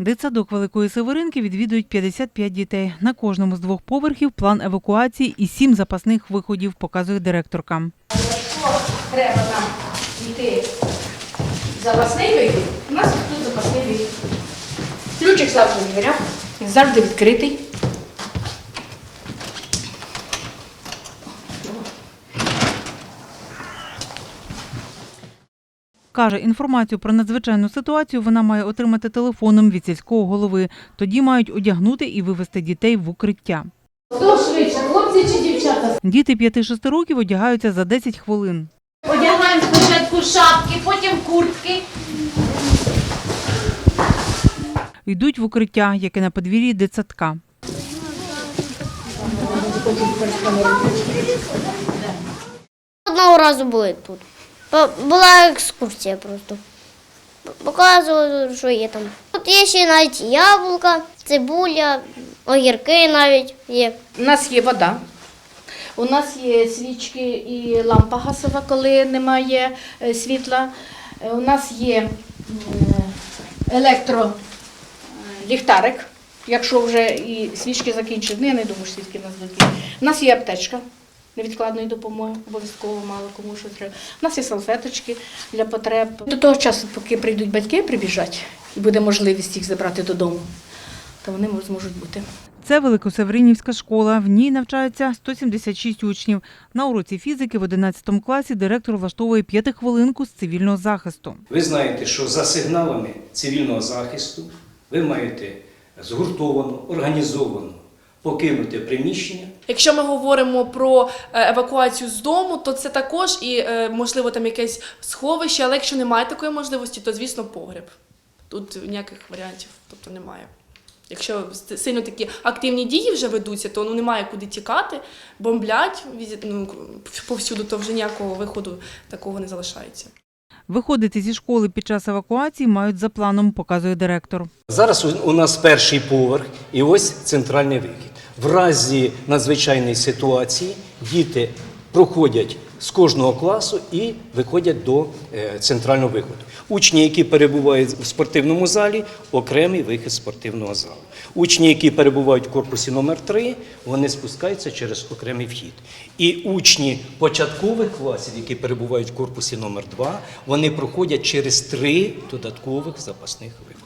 Дитсадок Великої Северинки відвідують 55 дітей. На кожному з двох поверхів план евакуації і сім запасних виходів, показує директорка. треба нам йти запасний вихід, у нас тут запасний вихід. Ключик завжди в завжди відкритий. Каже, інформацію про надзвичайну ситуацію вона має отримати телефоном від сільського голови. Тоді мають одягнути і вивести дітей в укриття. Хто швидше, хлопці чи дівчата? Діти 5-6 років одягаються за 10 хвилин. Одягаємо спочатку шапки, потім куртки. Йдуть в укриття, яке на подвір'ї дитсадка. Одного разу були тут. Була екскурсія просто. Показували, що є там. Тут є ще навіть яблука, цибуля, огірки навіть є. У нас є вода. У нас є свічки і лампа газова, коли немає е, світла. Е, У нас є електроліхтарик, якщо вже і свічки закінчать. Ну, я не думаю, що свічки в нас будуть. У нас є аптечка невідкладної допомоги, обов'язково мало кому що треба. У нас є салфеточки для потреб. До того часу, поки прийдуть батьки, прибіжать, і буде можливість їх забрати додому, то вони зможуть бути. Це Великосевринівська школа. В ній навчається 176 учнів. На уроці фізики в 11 класі директор влаштовує п'ятихвилинку з цивільного захисту. Ви знаєте, що за сигналами цивільного захисту ви маєте згуртовано, організовано покинути приміщення Якщо ми говоримо про е, евакуацію з дому, то це також і е, можливо там якесь сховище, але якщо немає такої можливості, то звісно погреб. Тут ніяких варіантів тобто немає. Якщо сильно такі активні дії вже ведуться, то ну немає куди тікати, бомблять ну, повсюду, то вже ніякого виходу такого не залишається. Виходити зі школи під час евакуації мають за планом, показує директор. Зараз у- нас перший поверх і ось центральний вихід. В разі надзвичайної ситуації діти проходять з кожного класу і виходять до е, центрального виходу. Учні, які перебувають в спортивному залі, окремий вихід з спортивного залу. Учні, які перебувають в корпусі номер 3 вони спускаються через окремий вхід. І учні початкових класів, які перебувають в корпусі номер 2 вони проходять через три додаткових запасних виходи.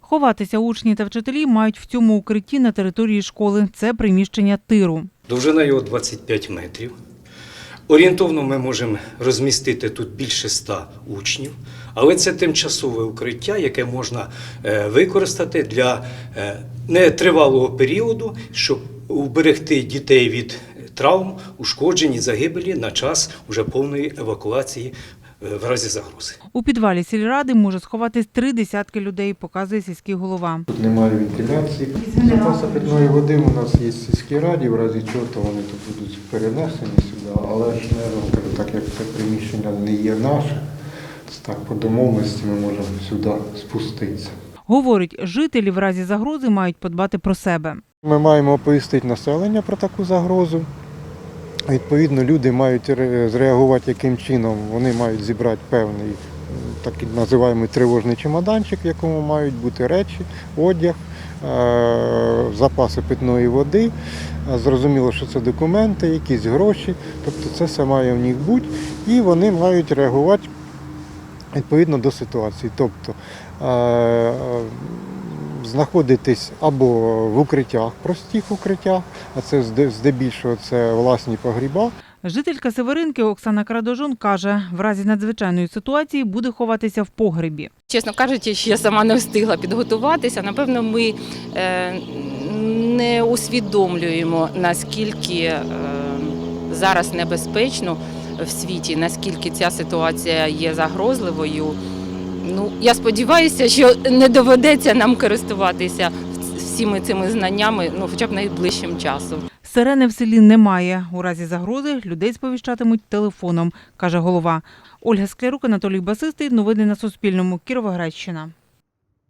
Ховатися учні та вчителі мають в цьому укритті на території школи. Це приміщення тиру. Довжина його 25 метрів. Орієнтовно ми можемо розмістити тут більше ста учнів, але це тимчасове укриття, яке можна е, використати для е, нетривалого періоду, щоб уберегти дітей від травм, ушкоджень і загибелі на час уже повної евакуації в разі загрози. У підвалі сільради може сховатись три десятки людей, показує сільський голова. Тут немає вентиляції. Запаси питної води у нас є в сільській раді, в разі чого то вони тут будуть перенесені сюди, але ж не так як це приміщення не є наше, так по домовленості ми можемо сюди спуститися. Говорить, жителі в разі загрози мають подбати про себе. Ми маємо оповістити населення про таку загрозу. Відповідно, люди мають зреагувати яким чином. Вони мають зібрати певний м, такий називаємо тривожний чемоданчик, в якому мають бути речі, одяг, е, запаси питної води. Зрозуміло, що це документи, якісь гроші. Тобто це все має в них бути, і вони мають реагувати відповідно до ситуації. Тобто е, знаходитись або в укриттях, простих укриттях, а це зде- здебільшого це власні погріба, Жителька Северинки Оксана Крадожун каже, в разі надзвичайної ситуації буде ховатися в погребі. Чесно кажучи, ще я сама не встигла підготуватися. Напевно, ми е, не усвідомлюємо, наскільки е, зараз небезпечно в світі, наскільки ця ситуація є загрозливою. Ну, я сподіваюся, що не доведеться нам користуватися всіми цими знаннями, ну хоча б найближчим часом. Сирени в селі немає. У разі загрози людей сповіщатимуть телефоном, каже голова. Ольга Склярук, Анатолій Басистий. Новини на Суспільному. Кіровоградщина.